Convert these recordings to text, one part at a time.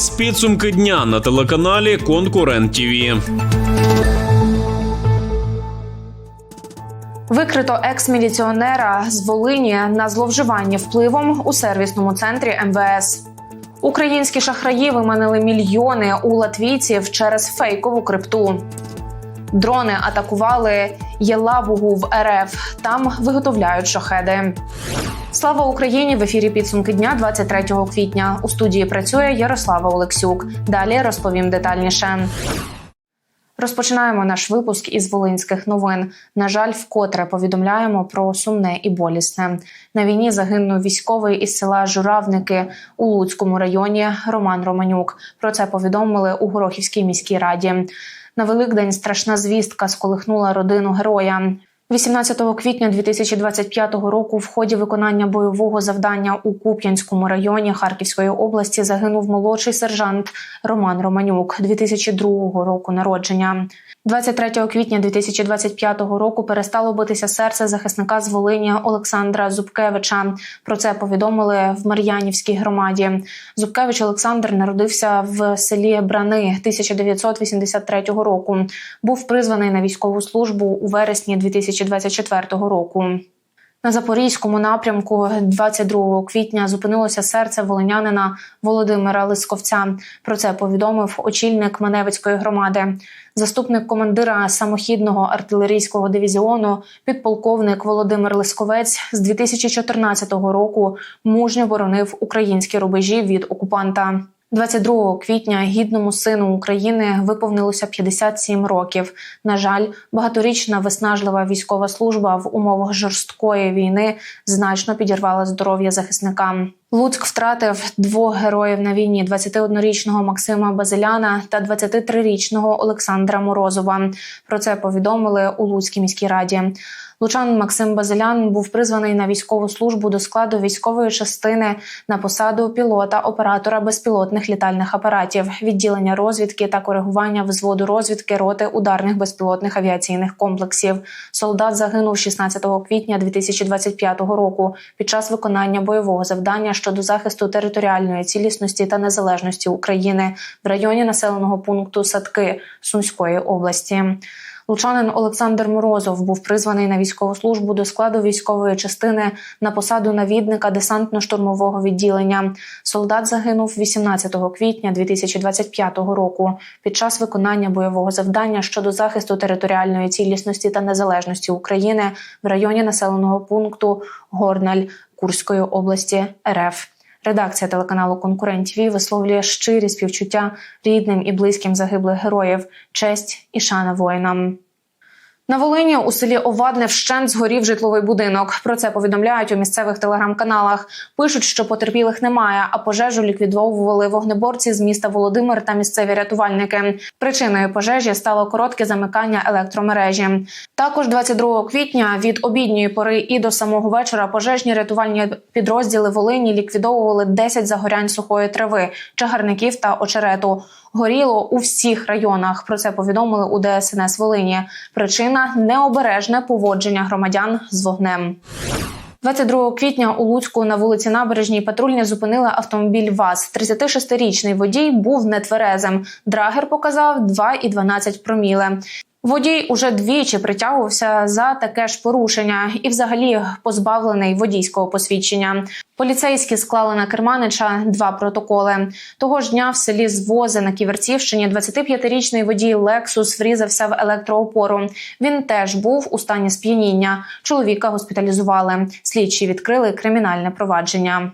Дивитесь підсумки дня на телеканалі Конкурент ТІВІ. Викрито екс-міліціонера з Волині на зловживання впливом у сервісному центрі МВС. Українські шахраї виманили мільйони у латвійців через фейкову крипту. Дрони атакували Єлабугу в РФ. Там виготовляють шахеди. Слава Україні! В ефірі підсумки дня 23 квітня. У студії працює Ярослава Олексюк. Далі розповім детальніше. Розпочинаємо наш випуск із волинських новин. На жаль, вкотре повідомляємо про сумне і болісне. На війні загинув військовий із села Журавники у Луцькому районі Роман Романюк. Про це повідомили у Горохівській міській раді. На Великдень страшна звістка сколихнула родину героя. 18 квітня 2025 року в ході виконання бойового завдання у Куп'янському районі Харківської області загинув молодший сержант Роман Романюк 2002 року народження. 23 квітня 2025 року перестало битися серце захисника з Волині Олександра Зубкевича. Про це повідомили в Мар'янівській громаді. Зубкевич Олександр народився в селі Брани 1983 року. Був призваний на військову службу у вересні 2024 року. На запорізькому напрямку 22 квітня зупинилося серце волинянина Володимира Лисковця. Про це повідомив очільник Маневицької громади. Заступник командира самохідного артилерійського дивізіону, підполковник Володимир Лисковець з 2014 року мужньо боронив українські рубежі від окупанта. 22 квітня гідному сину України виповнилося 57 років. На жаль, багаторічна виснажлива військова служба в умовах жорсткої війни значно підірвала здоров'я захисника. Луцьк втратив двох героїв на війні: 21-річного Максима Базиляна та 23-річного Олександра Морозова. Про це повідомили у Луцькій міській раді. Лучан Максим Базилян був призваний на військову службу до складу військової частини на посаду пілота оператора безпілотних літальних апаратів, відділення розвідки та коригування взводу розвідки роти ударних безпілотних авіаційних комплексів. Солдат загинув 16 квітня 2025 року під час виконання бойового завдання щодо захисту територіальної цілісності та незалежності України в районі населеного пункту Садки Сумської області. Лучанин Олександр Морозов був призваний на військову службу до складу військової частини на посаду навідника десантно-штурмового відділення. Солдат загинув 18 квітня 2025 року під час виконання бойового завдання щодо захисту територіальної цілісності та незалежності України в районі населеного пункту Горналь Курської області РФ. Редакція телеканалу Конкурент ТВ висловлює щирі співчуття рідним і близьким загиблих героїв, честь і шана воїнам. На Волині у селі Овадне вщент згорів житловий будинок. Про це повідомляють у місцевих телеграм-каналах. Пишуть, що потерпілих немає, а пожежу ліквідовували вогнеборці з міста Володимир та місцеві рятувальники. Причиною пожежі стало коротке замикання електромережі. Також 22 квітня від обідньої пори і до самого вечора пожежні рятувальні підрозділи Волині ліквідовували 10 загорянь сухої трави, чагарників та очерету. Горіло у всіх районах. Про це повідомили у ДСНС Волині. Причина необережне поводження громадян з вогнем. 22 квітня у Луцьку на вулиці Набережній патрульні зупинили автомобіль ВАЗ. 36-річний водій був нетверезим. Драгер показав 2,12 проміле. Водій уже двічі притягувався за таке ж порушення і, взагалі, позбавлений водійського посвідчення. Поліцейські склали на керманича два протоколи. Того ж дня в селі Звози на Ківерцівщині 25-річний водій Лексус врізався в електроопору. Він теж був у стані сп'яніння. Чоловіка госпіталізували. Слідчі відкрили кримінальне провадження.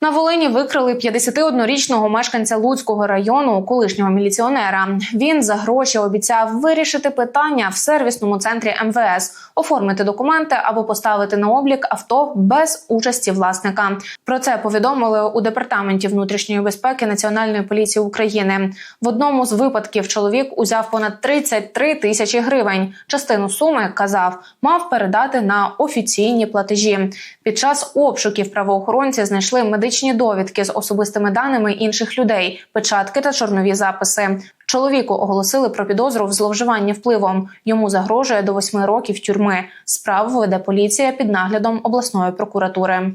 На Волині викрили 51-річного мешканця Луцького району, колишнього міліціонера. Він за гроші обіцяв вирішити питання в сервісному центрі МВС, оформити документи або поставити на облік авто без участі власника. Про це повідомили у департаменті внутрішньої безпеки Національної поліції України. В одному з випадків чоловік узяв понад 33 тисячі гривень. Частину суми казав, мав передати на офіційні платежі. Під час обшуків правоохоронці знайшли медичні довідки з особистими даними інших людей, печатки та чорнові записи. Чоловіку оголосили про підозру в зловживанні впливом. Йому загрожує до восьми років тюрми. Справу веде поліція під наглядом обласної прокуратури.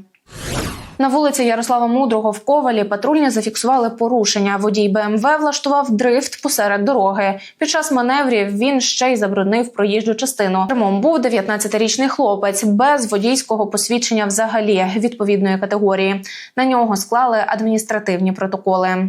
На вулиці Ярослава Мудрого в Ковалі патрульні зафіксували порушення. Водій БМВ влаштував дрифт посеред дороги. Під час маневрів він ще й забруднив проїжджу частину. Кермом був 19-річний хлопець без водійського посвідчення взагалі відповідної категорії. На нього склали адміністративні протоколи.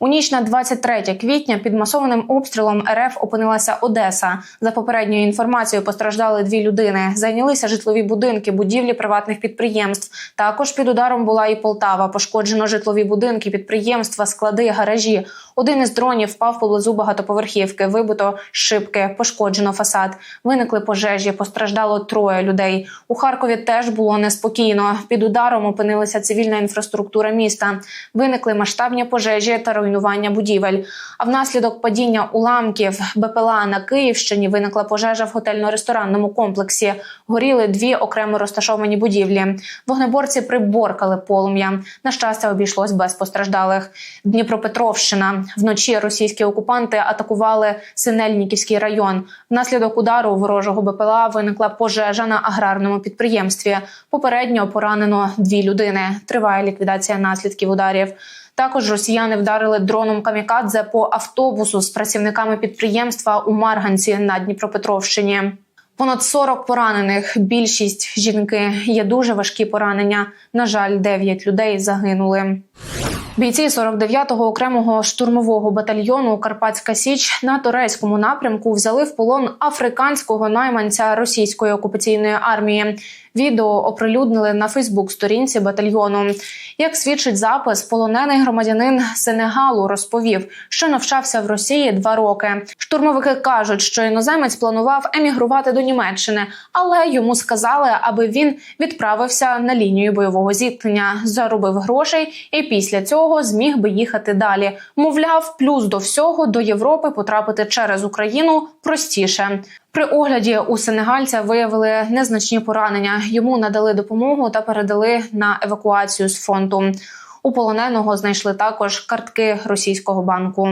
У ніч на 23 квітня під масованим обстрілом РФ опинилася Одеса. За попередньою інформацією, постраждали дві людини. Зайнялися житлові будинки, будівлі приватних підприємств. Також під ударом була і Полтава. Пошкоджено житлові будинки, підприємства, склади, гаражі. Один із дронів впав поблизу багатоповерхівки. Вибито шибки, пошкоджено фасад. Виникли пожежі. Постраждало троє людей. У Харкові теж було неспокійно. Під ударом опинилася цивільна інфраструктура міста. Виникли масштабні пожежі та руйнування будівель. А внаслідок падіння уламків БПЛА на Київщині виникла пожежа в готельно-ресторанному комплексі. Горіли дві окремо розташовані будівлі. Вогнеборці приборкали полум'я. На щастя, обійшлось без постраждалих. Дніпропетровщина вночі російські окупанти атакували Синельніківський район. Внаслідок удару ворожого БПЛА виникла пожежа на аграрному підприємстві. Попередньо поранено дві людини. Триває ліквідація наслідків ударів. Також росіяни вдарили дроном камікадзе по автобусу з працівниками підприємства у Марганці на Дніпропетровщині. Понад 40 поранених. Більшість жінки є дуже важкі поранення. На жаль, 9 людей загинули. Бійці 49-го окремого штурмового батальйону Карпатська Січ на турецькому напрямку взяли в полон африканського найманця російської окупаційної армії. Відео оприлюднили на Фейсбук-сторінці батальйону. Як свідчить запис, полонений громадянин Сенегалу розповів, що навчався в Росії два роки. Штурмовики кажуть, що іноземець планував емігрувати до Німеччини, але йому сказали, аби він відправився на лінію бойового зіткнення, заробив грошей і після цього зміг би їхати далі. Мовляв, плюс до всього до Європи потрапити через Україну простіше. При огляді у сенегальця виявили незначні поранення. Йому надали допомогу та передали на евакуацію з фронту. У полоненого знайшли також картки російського банку.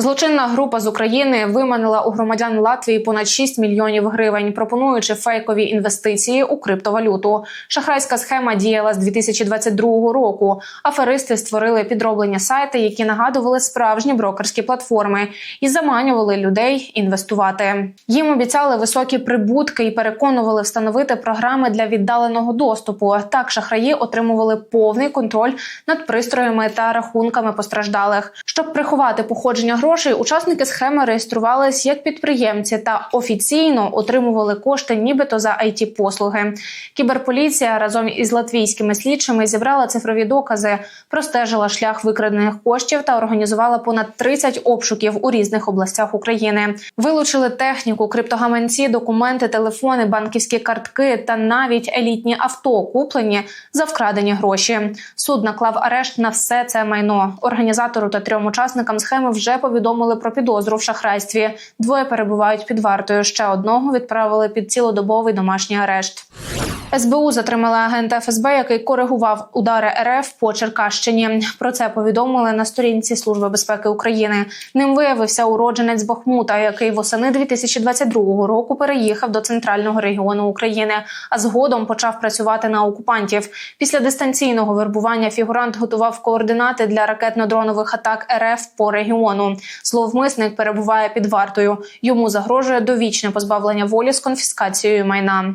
Злочинна група з України виманила у громадян Латвії понад 6 мільйонів гривень, пропонуючи фейкові інвестиції у криптовалюту. Шахрайська схема діяла з 2022 року. Аферисти створили підроблені сайти, які нагадували справжні брокерські платформи, і заманювали людей інвестувати. Їм обіцяли високі прибутки і переконували встановити програми для віддаленого доступу. Так шахраї отримували повний контроль над пристроями та рахунками постраждалих, щоб приховати походження грошей грошей учасники схеми реєструвались як підприємці та офіційно отримували кошти, нібито за it послуги. Кіберполіція разом із латвійськими слідчими зібрала цифрові докази, простежила шлях викрадених коштів та організувала понад 30 обшуків у різних областях України. Вилучили техніку, криптогаманці, документи, телефони, банківські картки та навіть елітні авто, куплені за вкрадені гроші. Суд наклав арешт на все це майно. Організатору та трьом учасникам схеми вже повідомили повідомили про підозру в шахрайстві. Двоє перебувають під вартою. Ще одного відправили під цілодобовий домашній арешт. СБУ затримала агента ФСБ, який коригував удари РФ по Черкащині. Про це повідомили на сторінці Служби безпеки України. Ним виявився уродженець Бахмута, який восени 2022 року переїхав до центрального регіону України, а згодом почав працювати на окупантів. Після дистанційного вербування фігурант готував координати для ракетно-дронових атак РФ по регіону. Зловмисник перебуває під вартою. Йому загрожує довічне позбавлення волі з конфіскацією майна.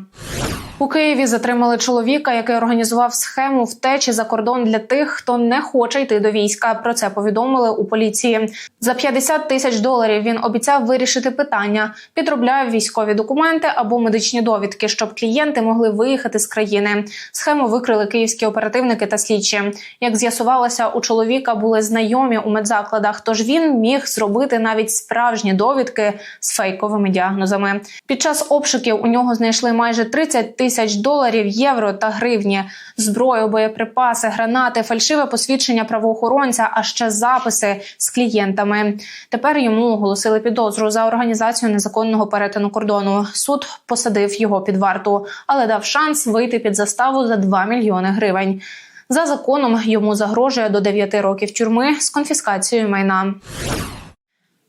У Києві затримали чоловіка, який організував схему втечі за кордон для тих, хто не хоче йти до війська. Про це повідомили у поліції. За 50 тисяч доларів він обіцяв вирішити питання, підробляв військові документи або медичні довідки, щоб клієнти могли виїхати з країни. Схему викрили київські оперативники та слідчі. Як з'ясувалося, у чоловіка були знайомі у медзакладах, тож він міг зробити навіть справжні довідки з фейковими діагнозами. Під час обшуків у нього знайшли майже 30 тисяч доларів, євро та гривні, зброю, боєприпаси, гранати, фальшиве посвідчення правоохоронця, а ще записи з клієнтами. Тепер йому оголосили підозру за організацію незаконного перетину кордону. Суд посадив його під варту, але дав шанс вийти під заставу за 2 мільйони гривень. За законом йому загрожує до 9 років тюрми з конфіскацією майна.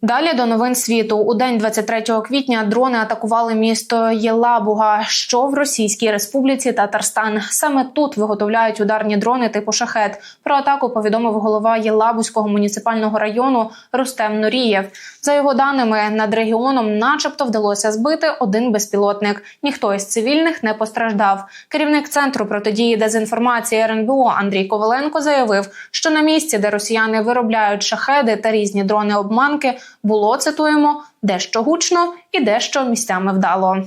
Далі до новин світу. У день 23 квітня дрони атакували місто Єлабуга, що в Російській Республіці Татарстан. Саме тут виготовляють ударні дрони типу шахет. Про атаку повідомив голова Єлабузького муніципального району Рустем Нурієв. За його даними, над регіоном, начебто, вдалося збити один безпілотник. Ніхто із цивільних не постраждав. Керівник центру протидії дезінформації РНБО Андрій Коваленко заявив, що на місці, де росіяни виробляють шахеди та різні дрони обманки, було цитуємо дещо гучно і дещо місцями вдало.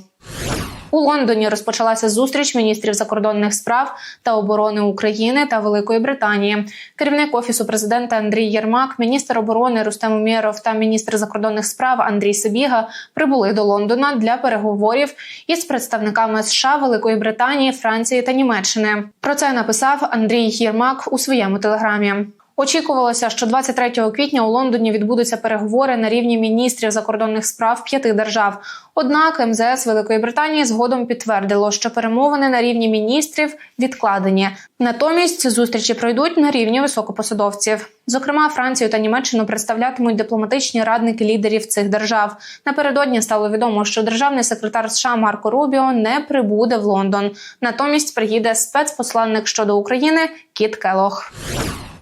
У Лондоні розпочалася зустріч міністрів закордонних справ та оборони України та Великої Британії. Керівник офісу президента Андрій Єрмак, міністр оборони Рустем Умєров та міністр закордонних справ Андрій Сибіга прибули до Лондона для переговорів із представниками США, Великої Британії, Франції та Німеччини. Про це написав Андрій Єрмак у своєму телеграмі. Очікувалося, що 23 квітня у Лондоні відбудуться переговори на рівні міністрів закордонних справ п'яти держав. Однак МЗС Великої Британії згодом підтвердило, що перемовини на рівні міністрів відкладені. Натомість зустрічі пройдуть на рівні високопосадовців. Зокрема, Францію та Німеччину представлятимуть дипломатичні радники лідерів цих держав. Напередодні стало відомо, що державний секретар США Марко Рубіо не прибуде в Лондон. Натомість приїде спецпосланник щодо України Кіт Келох.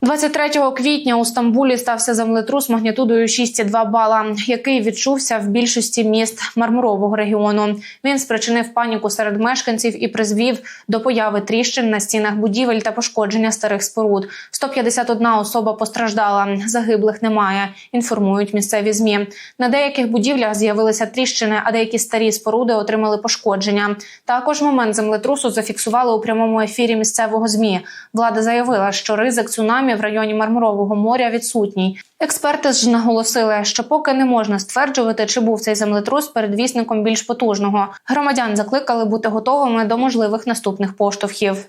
23 квітня у Стамбулі стався землетрус магнітудою 6,2 бала, який відчувся в більшості міст мармурового регіону. Він спричинив паніку серед мешканців і призвів до появи тріщин на стінах будівель та пошкодження старих споруд. 151 особа постраждала. Загиблих немає. Інформують місцеві змі. На деяких будівлях з'явилися тріщини, а деякі старі споруди отримали пошкодження. Також момент землетрусу зафіксували у прямому ефірі місцевого змі. Влада заявила, що ризик цунамі в районі Мармурового моря відсутній. Експерти ж наголосили, що поки не можна стверджувати, чи був цей землетрус передвісником більш потужного. Громадян закликали бути готовими до можливих наступних поштовхів.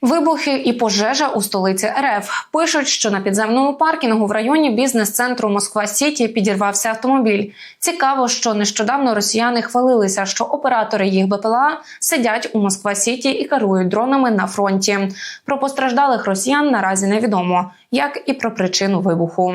Вибухи і пожежа у столиці РФ пишуть, що на підземному паркінгу в районі бізнес-центру Москва Сіті підірвався автомобіль. Цікаво, що нещодавно росіяни хвалилися, що оператори їх БПЛА сидять у Москва Сіті і керують дронами на фронті. Про постраждалих росіян наразі невідомо, як і про причину вибуху.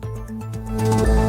Thank you.